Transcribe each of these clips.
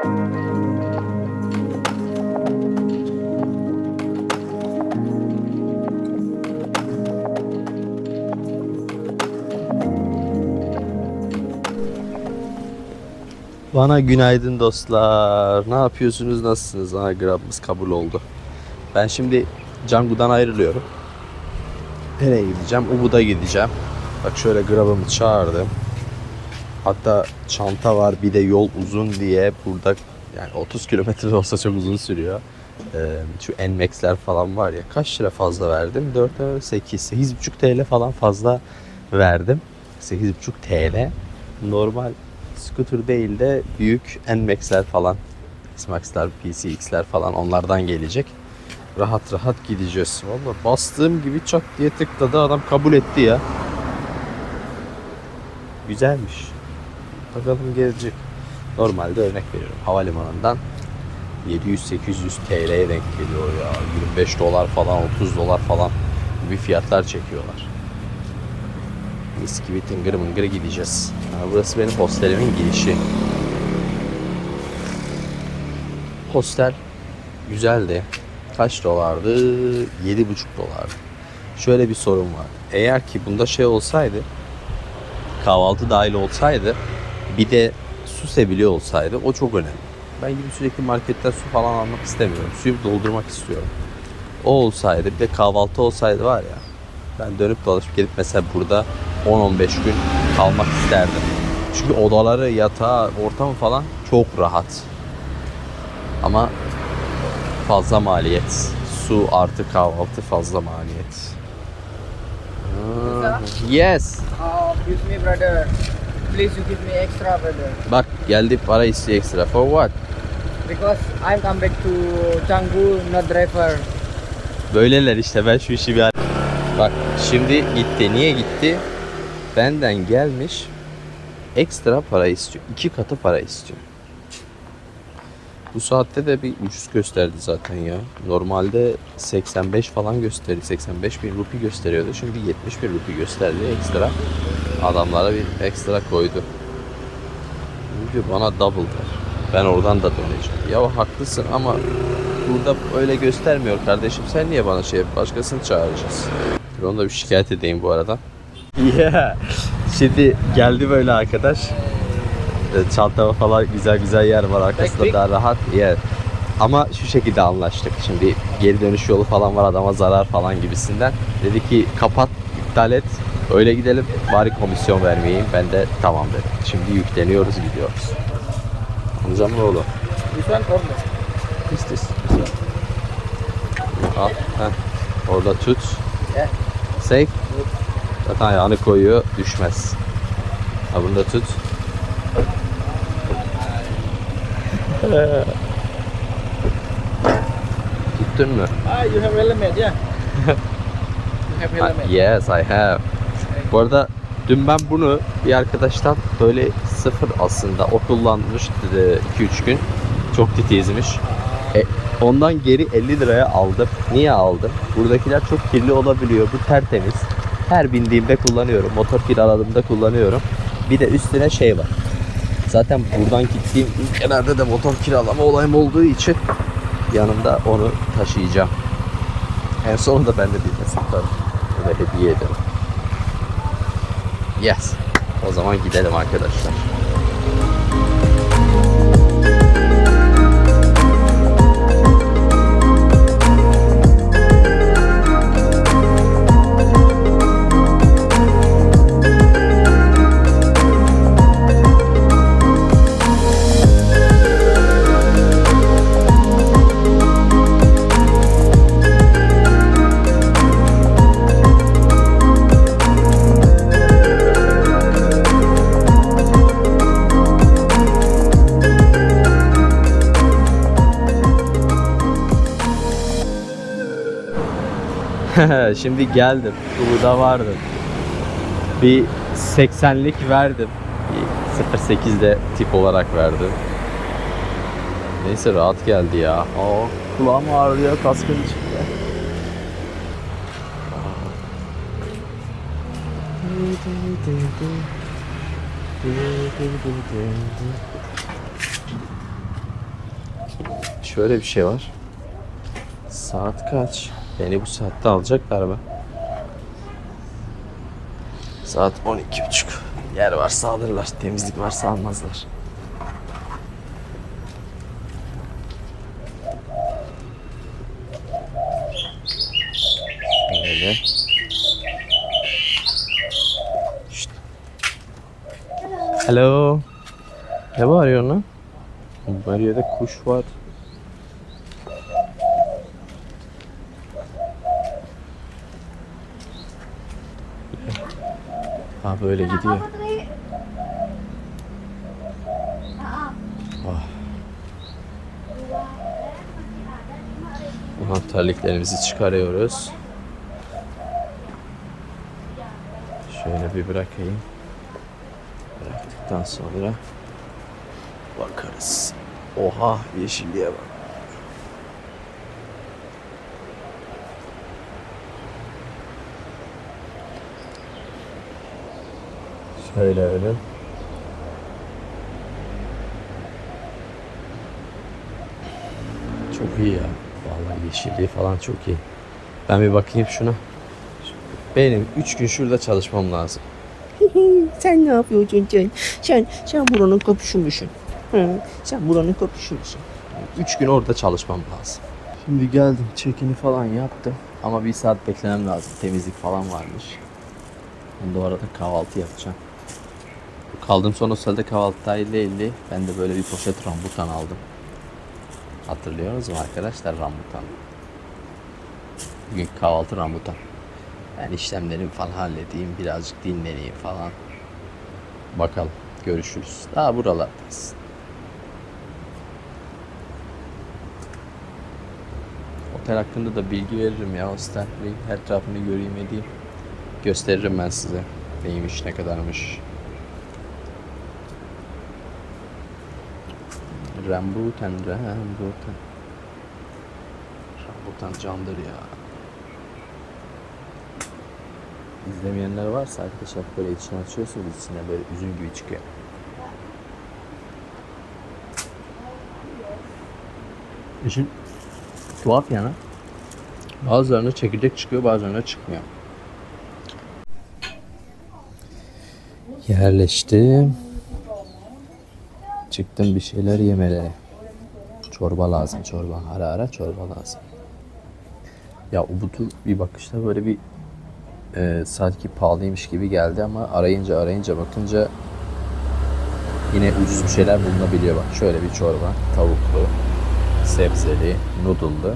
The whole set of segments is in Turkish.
Bana günaydın dostlar. Ne yapıyorsunuz? Nasılsınız? Aha grabımız kabul oldu. Ben şimdi Canggu'dan ayrılıyorum. Nereye gideceğim? Ubud'a gideceğim. Bak şöyle grabımı çağırdım. Hatta çanta var bir de yol uzun diye burada yani 30 kilometre olsa çok uzun sürüyor. Ee, şu Nmax'ler falan var ya kaç lira fazla verdim? 4 8 8,5 TL falan fazla verdim. 8,5 TL. Normal scooter değil de büyük Nmax'ler falan S-Max'ler, PCX'ler falan onlardan gelecek. Rahat rahat gideceğiz. Valla bastığım gibi çat diye tıkladı adam kabul etti ya. Güzelmiş. Bakalım gelecek. Normalde örnek veriyorum. Havalimanından 700-800 TL'ye denk geliyor ya. 25 dolar falan 30 dolar falan bir fiyatlar çekiyorlar. Mis gibi tıngır mıngır gideceğiz. Ha, burası benim hostelimin girişi. Hostel güzeldi. Kaç dolardı? 7,5 dolardı. Şöyle bir sorun var. Eğer ki bunda şey olsaydı kahvaltı dahil olsaydı bir de su sebiliyor olsaydı o çok önemli. Ben gibi sürekli marketten su falan almak istemiyorum. Suyu doldurmak istiyorum. O olsaydı bir de kahvaltı olsaydı var ya ben dönüp dolaşıp gelip mesela burada 10-15 gün kalmak isterdim. Çünkü odaları, yatağı, ortamı falan çok rahat. Ama fazla maliyet. Su artı kahvaltı fazla maliyet. Ah, Yes. Oh, excuse me, brother. Please, you give me extra, brother. Bak geldi para istiyor ekstra. For what? Because I'm come back to Canggu, not driver. Böyleler işte ben şu işi bir Bak şimdi gitti. Niye gitti? Benden gelmiş ekstra para istiyor. İki katı para istiyor. Bu saatte de bir ucuz gösterdi zaten ya. Normalde 85 falan gösteriyor. 85 bin rupi gösteriyordu. Şimdi 70 bin rupi gösterdi ekstra. Adamlara bir ekstra koydu. Diyor bana double ver. Ben oradan da döneceğim. Ya haklısın ama burada öyle göstermiyor kardeşim. Sen niye bana şey? Başkasını çağıracağız. Bir onu da bir şikayet edeyim bu arada. Yeah. Şimdi geldi böyle arkadaş. E, Çantama falan güzel güzel yer var arkasında daha rahat. Yeah. Ama şu şekilde anlaştık. Şimdi geri dönüş yolu falan var adama zarar falan gibisinden. Dedi ki kapat, iptal et. Öyle gidelim. Bari komisyon vermeyeyim. Ben de tamam dedim. Şimdi yükleniyoruz gidiyoruz. Amcam ne oğlu? This one or no? This this. Al. Heh. Orada tut. Yeah. Safe. Zaten ayağını koyuyor. Düşmez. Ha bunu da tut. Tuttun mu? Ah, you have helmet, yeah. you have Ha, helmet. Yes, I have. Bu arada dün ben bunu bir arkadaştan böyle sıfır aslında o kullanmış 2-3 gün. Çok titizmiş. E, ondan geri 50 liraya aldım. Niye aldım? Buradakiler çok kirli olabiliyor. Bu tertemiz. Her bindiğimde kullanıyorum. Motor kiraladığımda kullanıyorum. Bir de üstüne şey var. Zaten buradan gittiğim ülkelerde de motor kiralama olayım olduğu için yanımda onu taşıyacağım. En sonunda ben de tabii. Bunu da hediye ederim. Yes. O zaman gidelim arkadaşlar. Şimdi geldim. Burada vardım. Bir 80'lik verdim. Bir 08'de tip olarak verdim. Neyse rahat geldi ya. Aa, kulağım ağrıyor kaskın içinde. şöyle bir şey var. Saat kaç? Beni bu saatte alacaklar mı? Saat 12.30. Yer varsa alırlar. Temizlik varsa almazlar. Böyle. Şşt. Hello. Ne bağırıyorsun lan? Her kuş var. Ha böyle gidiyor. Ah. Anahtarlıklarımızı çıkarıyoruz. Şöyle bir bırakayım. Bıraktıktan sonra bakarız. Oha yeşilliğe bak. Şöyle öyle. Çok iyi ya. Vallahi yeşilliği falan çok iyi. Ben bir bakayım şuna. Benim 3 gün şurada çalışmam lazım. Sen ne yapıyorsun sen? Sen, sen buranın kapışı mısın? Hı, sen buranın kapışı mısın? 3 gün orada çalışmam lazım. Şimdi geldim çekini falan yaptım. Ama bir saat beklemem lazım. Temizlik falan varmış. Ben de o arada kahvaltı yapacağım. Kaldığım son otelde kahvaltı 50 50. Ben de böyle bir poşet rambutan aldım. Hatırlıyor musunuz arkadaşlar rambutan? Bugün kahvaltı rambutan. Ben işlemlerimi falan halledeyim. Birazcık dinleneyim falan. Bakalım. Görüşürüz. Daha buralardayız. Otel hakkında da bilgi veririm ya. Hostel bir etrafını göreyim edeyim. Gösteririm ben size. Neymiş ne kadarmış. Rambutan, rambutan. Rambutan candır ya. İzlemeyenler varsa arkadaşlar böyle içine açıyorsunuz içine böyle üzüm gibi çıkıyor. İşin tuhaf yana. Bazılarında çekirdek çıkıyor bazılarında çıkmıyor. Yerleştim. Çıktım bir şeyler yemelere. Çorba lazım çorba. Ara ara çorba lazım. Ya Ubud'u bir bakışta böyle bir e, sanki pahalıymış gibi geldi ama arayınca arayınca bakınca yine ucuz bir şeyler bulunabiliyor bak. Şöyle bir çorba, tavuklu, sebzeli, noodle'lı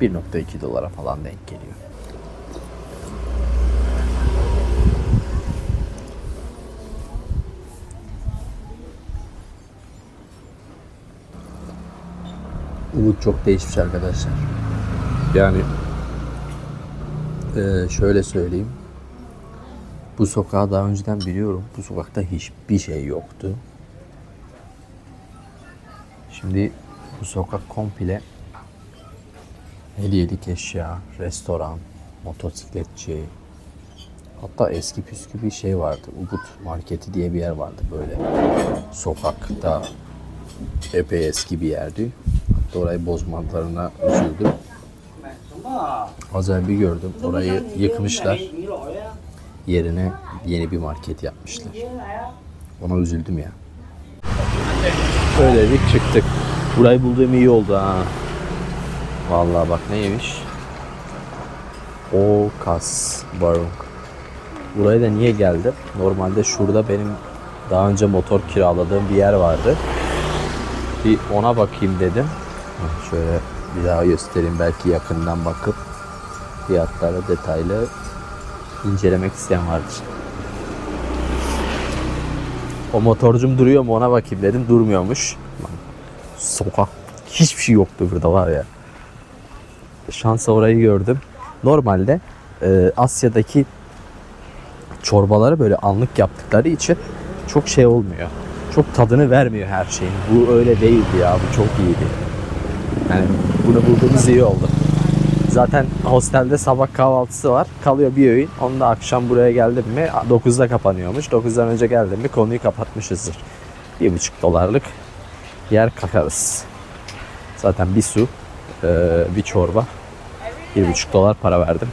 1.2 dolara falan denk geliyor. Ubud çok değişmiş arkadaşlar. Yani ee, şöyle söyleyeyim. Bu sokağı daha önceden biliyorum. Bu sokakta hiçbir şey yoktu. Şimdi bu sokak komple hediyelik eşya, restoran, motosikletçi, hatta eski püskü bir şey vardı. Ubud Marketi diye bir yer vardı böyle. Sokakta epey eski bir yerdi. Hatta orayı bozmalarına üzüldüm. Az önce gördüm. Orayı yıkmışlar. Yerine yeni bir market yapmışlar. Ona üzüldüm ya. Böyle bir çıktık. Burayı bulduğum iyi oldu ha. Vallahi bak neymiş? O Kas Barong. Buraya da niye geldim? Normalde şurada benim daha önce motor kiraladığım bir yer vardı. Bir ona bakayım dedim. Şöyle bir daha göstereyim belki yakından bakıp fiyatları detaylı incelemek isteyen vardır. O motorcum duruyor mu ona bakayım dedim. Durmuyormuş. Lan, Sokak hiçbir şey yoktu burada var ya. Şansa orayı gördüm. Normalde e, Asya'daki çorbaları böyle anlık yaptıkları için çok şey olmuyor. Çok tadını vermiyor her şeyin. Bu öyle değildi ya. Bu çok iyiydi. Yani bunu bulduğumuz iyi oldu. Zaten hostelde sabah kahvaltısı var. Kalıyor bir öğün. Onu da akşam buraya geldim mi 9'da kapanıyormuş. 9'dan önce geldim mi konuyu kapatmışızdır. 1,5 dolarlık yer kakarız. Zaten bir su, e, bir çorba. Bir buçuk dolar para verdim.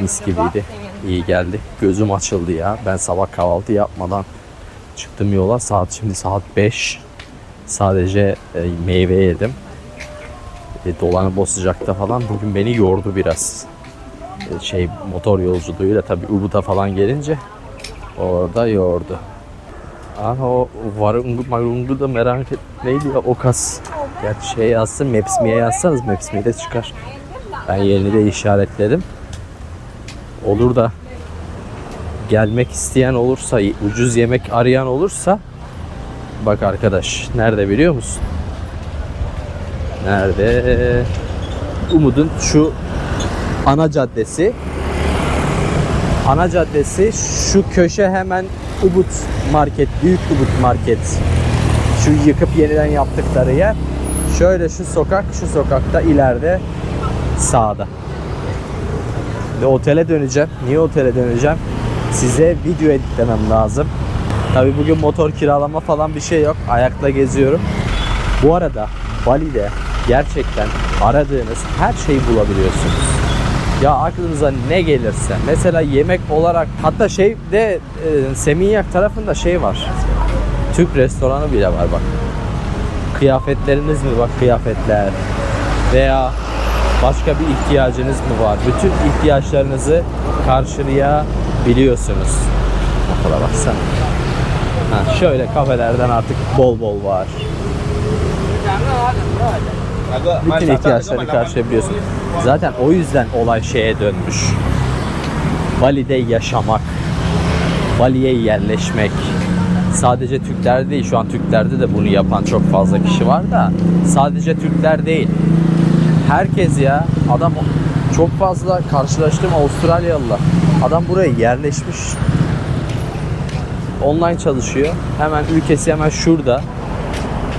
Mis gibiydi. İyi geldi. Gözüm açıldı ya. Ben sabah kahvaltı yapmadan çıktım yola. Saat şimdi saat 5. Sadece e, meyve yedim. E, dolanıp o sıcakta falan bugün beni yordu biraz. E, şey motor yolculuğuyla tabii Ubud'a falan gelince orada yordu. Aha o Varungu Marungu da merak et. Neydi ya o kas. Gerçi şey yazsın Maps.me'ye yazsanız Maps.me de çıkar. Ben yerini de işaretledim. Olur da gelmek isteyen olursa, ucuz yemek arayan olursa bak arkadaş nerede biliyor musun? Nerede? Umud'un şu ana caddesi. Ana caddesi şu köşe hemen Ubud Market, Büyük Ubud Market. Şu yıkıp yeniden yaptıkları yer. Şöyle şu sokak, şu sokakta ileride sağda. Ve otele döneceğim. Niye otele döneceğim? Size video editlemem lazım. Tabi bugün motor kiralama falan bir şey yok. Ayakla geziyorum. Bu arada Bali'de gerçekten aradığınız her şeyi bulabiliyorsunuz. Ya aklınıza ne gelirse. Mesela yemek olarak hatta şeyde e, Seminyak tarafında şey var. Türk restoranı bile var bak. Kıyafetleriniz mi bak kıyafetler veya başka bir ihtiyacınız mı var? Bütün ihtiyaçlarınızı karşılayabiliyorsunuz. Okula baksana. Ha, şöyle kafelerden artık bol bol var. Bütün ihtiyaçlarını karşılayabiliyorsun. Zaten o yüzden olay şeye dönmüş. Bali'de yaşamak, Bali'ye yerleşmek. Sadece Türkler değil, şu an Türklerde de bunu yapan çok fazla kişi var da sadece Türkler değil. Herkes ya, adam çok fazla karşılaştığım Avustralyalılar. Adam buraya yerleşmiş. Online çalışıyor. Hemen ülkesi hemen şurada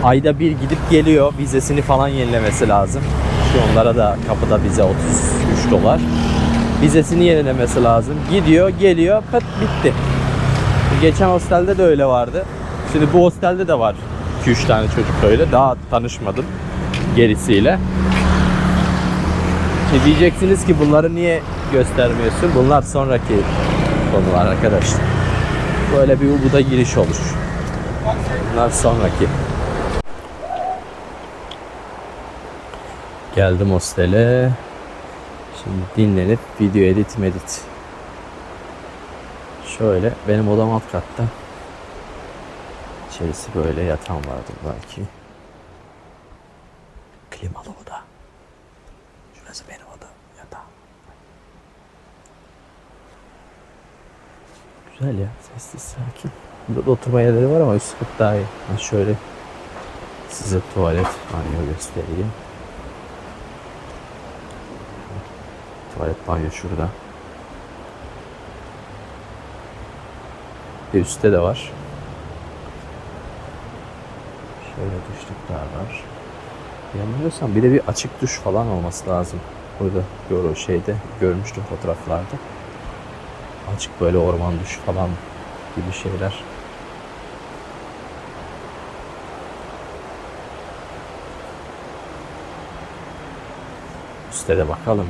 ayda bir gidip geliyor. Vizesini falan yenilemesi lazım. Şu onlara da kapıda vize 33 dolar. Vizesini yenilemesi lazım. Gidiyor, geliyor, pıt bitti. Geçen hostelde de öyle vardı. Şimdi bu hostelde de var 2-3 tane çocuk öyle. Daha tanışmadım gerisiyle. Şimdi diyeceksiniz ki bunları niye göstermiyorsun? Bunlar sonraki konular arkadaşlar. Böyle bir Ubud'a giriş olur. Bunlar sonraki. Geldim hostele. Şimdi dinlenip video edit medit. Şöyle benim odam alt katta. İçerisi böyle yatağım vardır belki. Klimalı oda. Şurası benim odam yatağım. Güzel ya sessiz sakin. Burada da oturma yerleri var ama üst kat daha iyi. Ha şöyle size tuvalet banyo göstereyim. Tuvalet banyo şurada. Bir üstte de var. Şöyle duşluklar var. Yanılmıyorsam bir de bir açık duş falan olması lazım. Burada gör o şeyde görmüştüm fotoğraflarda. Açık böyle orman duşu falan gibi şeyler. Üste de bakalım.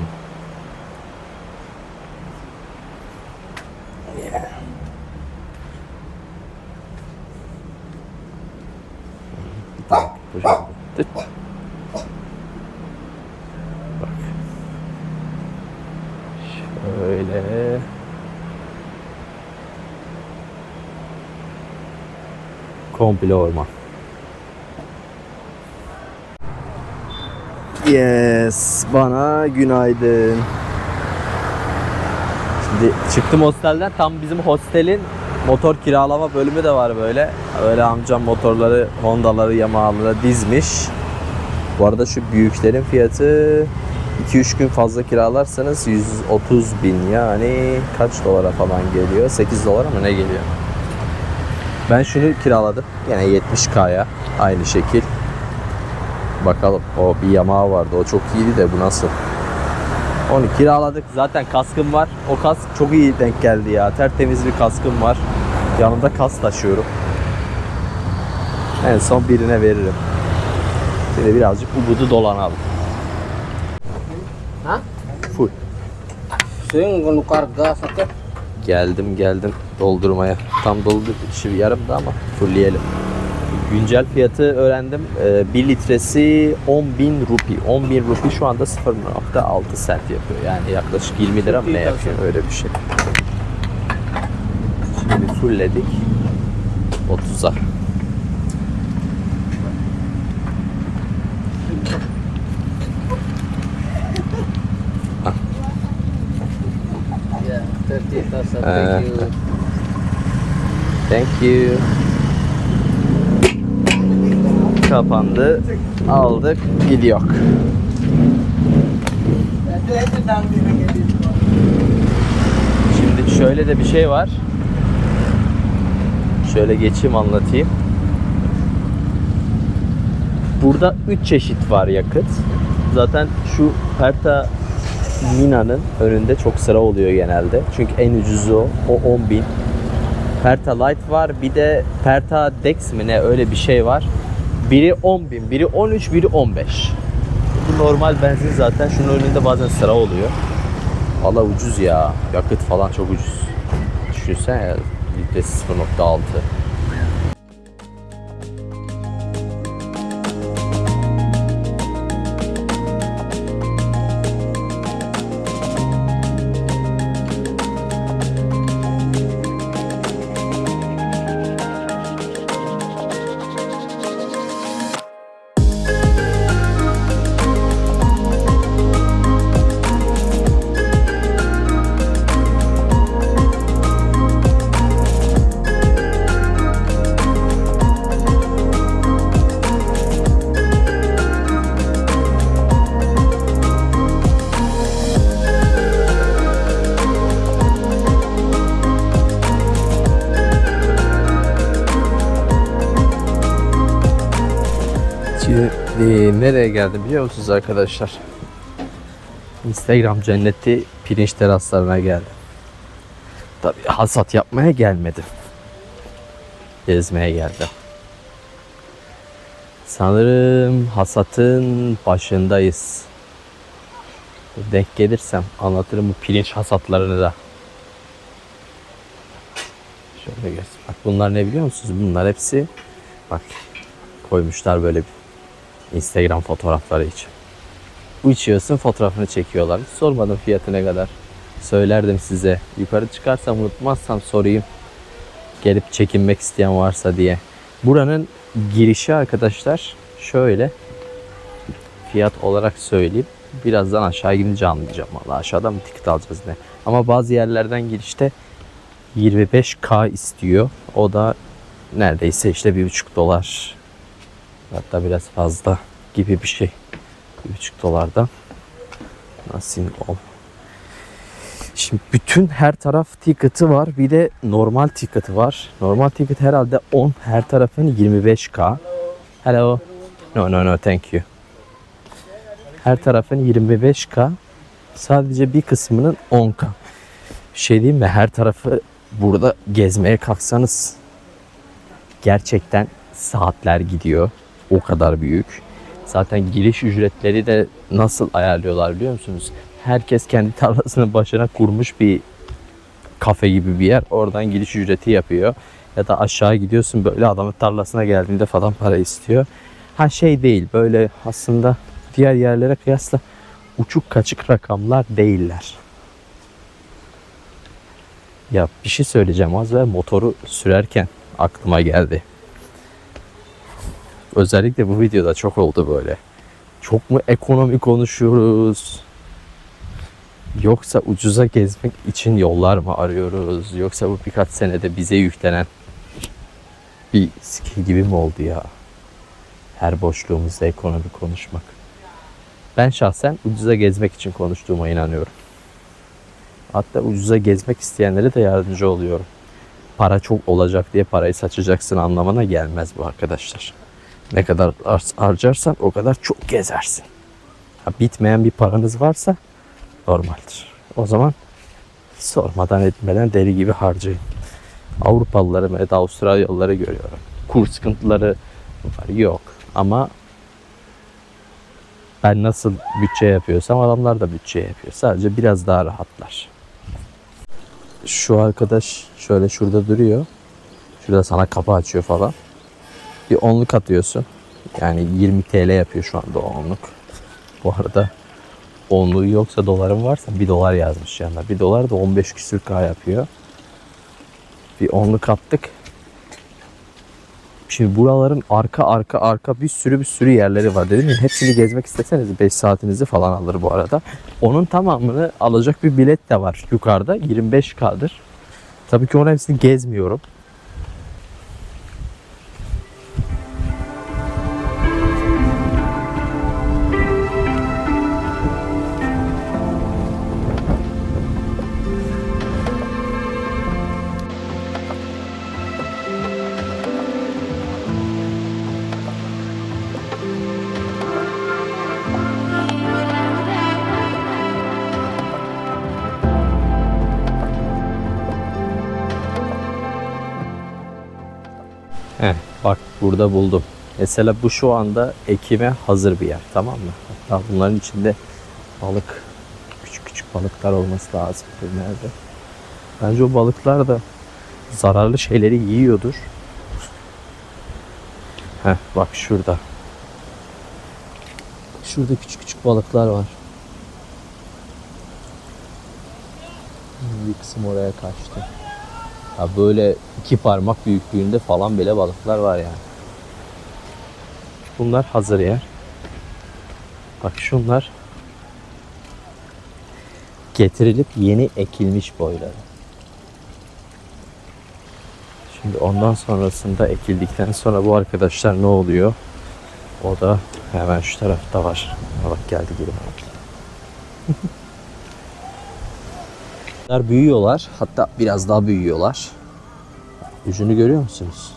Tık. Bak. Şöyle. Komple orman. Yes, bana günaydın. Şimdi çıktım hostelden. Tam bizim hostelin motor kiralama bölümü de var böyle. Öyle amcam motorları, Honda'ları, Yamaha'ları dizmiş. Bu arada şu büyüklerin fiyatı 2-3 gün fazla kiralarsanız 130 bin yani kaç dolara falan geliyor? 8 dolara mı ne geliyor? Ben şunu kiraladım. Yine 70k'ya aynı şekil. Bakalım. O bir Yamaha vardı. O çok iyiydi de bu nasıl? Onu kiraladık. Zaten kaskım var. O kask çok iyi denk geldi ya. Tertemiz bir kaskım var. Yanımda kask taşıyorum. En son birine veririm. Şimdi birazcık Ubud'u dolanalım. Hah? Full. Saya nukar gas. Geldim geldim doldurmaya. Tam doldu içi yarımda ama fullleyelim. Güncel fiyatı öğrendim. 1 litresi 10.000 rupi. 10.000 rupi şu anda 0.6 sent yapıyor. Yani yaklaşık 20 lira mı ne yapıyor öyle bir şey. Şimdi fullledik. 30'a. 30,000. Eh. Thank you. Thank you. Kapandı. Aldık. Gidiyor. Şimdi şöyle de bir şey var. Şöyle geçeyim anlatayım. Burada 3 çeşit var yakıt. Zaten şu Perta Mina'nın önünde çok sıra oluyor genelde. Çünkü en ucuzu o. O 10 bin. Perta Light var. Bir de Perta Dex mi ne öyle bir şey var. Biri 10 bin, biri 13, biri 15. Bu normal benzin zaten. Şunun önünde bazen sıra oluyor. Valla ucuz ya. Yakıt falan çok ucuz. Düşünsene ya. Litresi 0.6. nereye geldim biliyor musunuz arkadaşlar? Instagram cenneti pirinç teraslarına geldim. Tabii hasat yapmaya gelmedim. Gezmeye geldim. Sanırım hasatın başındayız. Denk gelirsem anlatırım bu pirinç hasatlarını da. Şöyle göz. Bak bunlar ne biliyor musunuz? Bunlar hepsi bak koymuşlar böyle bir Instagram fotoğrafları için. Uçuyorsun fotoğrafını çekiyorlar. Hiç sormadım fiyatı ne kadar. Söylerdim size. Yukarı çıkarsam unutmazsam sorayım. Gelip çekinmek isteyen varsa diye. Buranın girişi arkadaşlar şöyle. Fiyat olarak söyleyeyim. Birazdan aşağı gidince anlayacağım. Valla aşağıdan mı ticket alacağız ne. Ama bazı yerlerden girişte 25k istiyor. O da neredeyse işte 1,5 dolar Hatta biraz fazla gibi bir şey. Bir buçuk dolardan. Nasıl ol. Şimdi bütün her taraf ticket'ı var. Bir de normal ticket'ı var. Normal ticket herhalde 10. Her tarafın 25k. Hello. No no no thank you. Her tarafın 25k. Sadece bir kısmının 10k. Bir şey diyeyim mi? Her tarafı burada gezmeye kalksanız gerçekten saatler gidiyor. O kadar büyük. Zaten giriş ücretleri de nasıl ayarlıyorlar biliyor musunuz? Herkes kendi tarlasının başına kurmuş bir kafe gibi bir yer. Oradan giriş ücreti yapıyor. Ya da aşağı gidiyorsun böyle adamın tarlasına geldiğinde falan para istiyor. Ha şey değil böyle aslında diğer yerlere kıyasla uçuk kaçık rakamlar değiller. Ya bir şey söyleyeceğim az ve motoru sürerken aklıma geldi. Özellikle bu videoda çok oldu böyle. Çok mu ekonomi konuşuyoruz? Yoksa ucuza gezmek için yollar mı arıyoruz? Yoksa bu birkaç senede bize yüklenen bir skill gibi mi oldu ya? Her boşluğumuzda ekonomi konuşmak. Ben şahsen ucuza gezmek için konuştuğuma inanıyorum. Hatta ucuza gezmek isteyenlere de yardımcı oluyorum. Para çok olacak diye parayı saçacaksın anlamına gelmez bu arkadaşlar. Ne kadar har- harcarsan o kadar çok gezersin. Ha, bitmeyen bir paranız varsa normaldir. O zaman sormadan etmeden deli gibi harcayın. Avrupalıları ve Avustralyalıları görüyorum. Kur sıkıntıları var yok ama Ben nasıl bütçe yapıyorsam adamlar da bütçe yapıyor. Sadece biraz daha rahatlar. Şu arkadaş şöyle şurada duruyor. Şurada sana kapı açıyor falan. Bir onluk atıyorsun. Yani 20 TL yapıyor şu anda o onluk. Bu arada onluğu yoksa dolarım varsa 1 dolar yazmış yanına. 1 dolar da 15 küsür K yapıyor. Bir onluk attık. Şimdi buraların arka arka arka bir sürü bir sürü yerleri var dedim ya. Hepsini gezmek isteseniz 5 saatinizi falan alır bu arada. Onun tamamını alacak bir bilet de var yukarıda 25K'dır. Tabii ki onun hepsini gezmiyorum. Burada buldum. Mesela bu şu anda ekime hazır bir yer tamam mı? Hatta bunların içinde balık, küçük küçük balıklar olması lazım. Nerede? Bence o balıklar da zararlı şeyleri yiyordur. Heh, bak şurada. Şurada küçük küçük balıklar var. Bir kısım oraya kaçtı. Ha böyle iki parmak büyüklüğünde falan bile balıklar var yani. Bunlar hazır yer. Bak şunlar getirilip yeni ekilmiş boyları. Şimdi ondan sonrasında ekildikten sonra bu arkadaşlar ne oluyor? O da hemen şu tarafta var. Bak geldi geri. Bunlar büyüyorlar. Hatta biraz daha büyüyorlar. Yüzünü görüyor musunuz?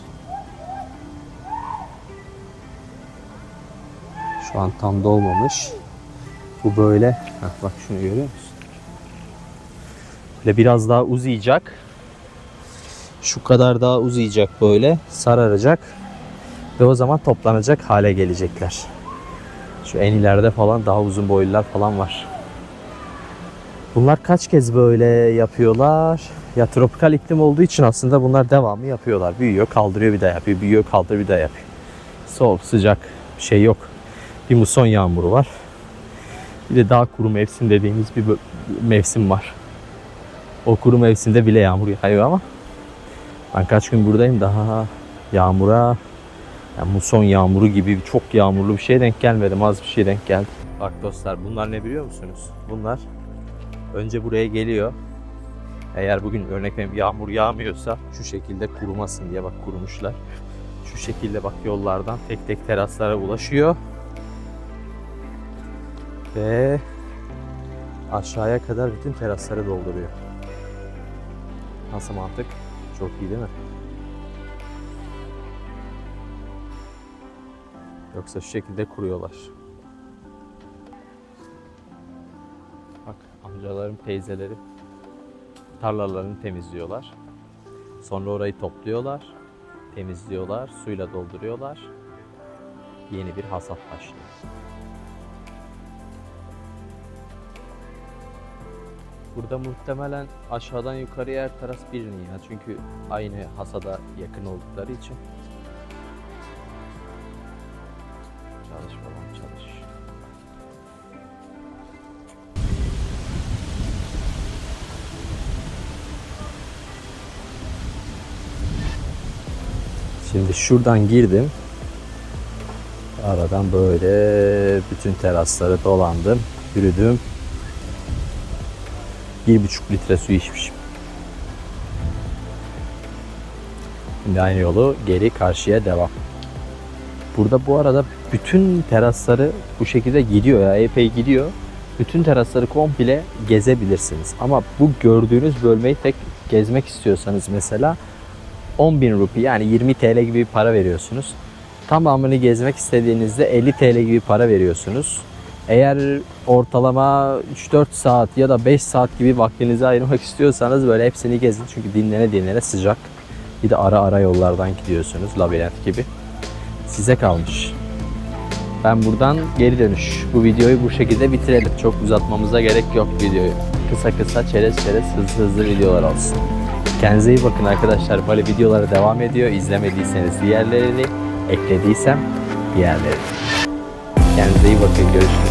Şu an tam dolmamış. Bu böyle. Heh, bak şunu görüyor musun? Böyle biraz daha uzayacak. Şu kadar daha uzayacak böyle. Sararacak. Ve o zaman toplanacak hale gelecekler. Şu en ileride falan daha uzun boylular falan var. Bunlar kaç kez böyle yapıyorlar? Ya tropikal iklim olduğu için aslında bunlar devamlı yapıyorlar. Büyüyor, kaldırıyor bir daha yapıyor. Büyüyor, kaldırıyor bir daha yapıyor. Soğuk, sıcak bir şey yok. Bir muson yağmuru var. Bir de daha kuru mevsim dediğimiz bir mevsim var. O kuru mevsimde bile yağmur yağıyor ama ben kaç gün buradayım daha yağmura yani muson yağmuru gibi çok yağmurlu bir şeye denk gelmedim. Az bir şey denk geldi. Bak dostlar bunlar ne biliyor musunuz? Bunlar önce buraya geliyor. Eğer bugün örnek veriyorum yağmur yağmıyorsa şu şekilde kurumasın diye bak kurumuşlar. Şu şekilde bak yollardan tek tek teraslara ulaşıyor. Ve aşağıya kadar bütün terasları dolduruyor. Nasıl mantık? Çok iyi değil mi? Yoksa şu şekilde kuruyorlar. Bak amcalarım, teyzeleri tarlalarını temizliyorlar. Sonra orayı topluyorlar, temizliyorlar, suyla dolduruyorlar. Yeni bir hasat başlıyor. Burada muhtemelen aşağıdan yukarıya her taraf bir ya. Çünkü aynı hasada yakın oldukları için. Çalış babam çalış. Şimdi şuradan girdim. Aradan böyle bütün terasları dolandım, yürüdüm. Bir buçuk litre su içmişim. Şimdi aynı yolu geri karşıya devam. Burada bu arada bütün terasları bu şekilde gidiyor ya epey gidiyor. Bütün terasları komple gezebilirsiniz. Ama bu gördüğünüz bölmeyi tek gezmek istiyorsanız mesela 10 bin rupi yani 20 TL gibi bir para veriyorsunuz. Tamamını gezmek istediğinizde 50 TL gibi para veriyorsunuz. Eğer ortalama 3-4 saat ya da 5 saat gibi vaktinizi ayırmak istiyorsanız böyle hepsini gezin. Çünkü dinlene dinlene sıcak. Bir de ara ara yollardan gidiyorsunuz labirent gibi. Size kalmış. Ben buradan geri dönüş. Bu videoyu bu şekilde bitirelim. Çok uzatmamıza gerek yok videoyu. Kısa kısa çerez çerez hızlı hızlı videolar olsun. Kendinize iyi bakın arkadaşlar. Böyle videoları devam ediyor. İzlemediyseniz diğerlerini, eklediysem diğerlerini. Kendinize iyi bakın. Görüşürüz.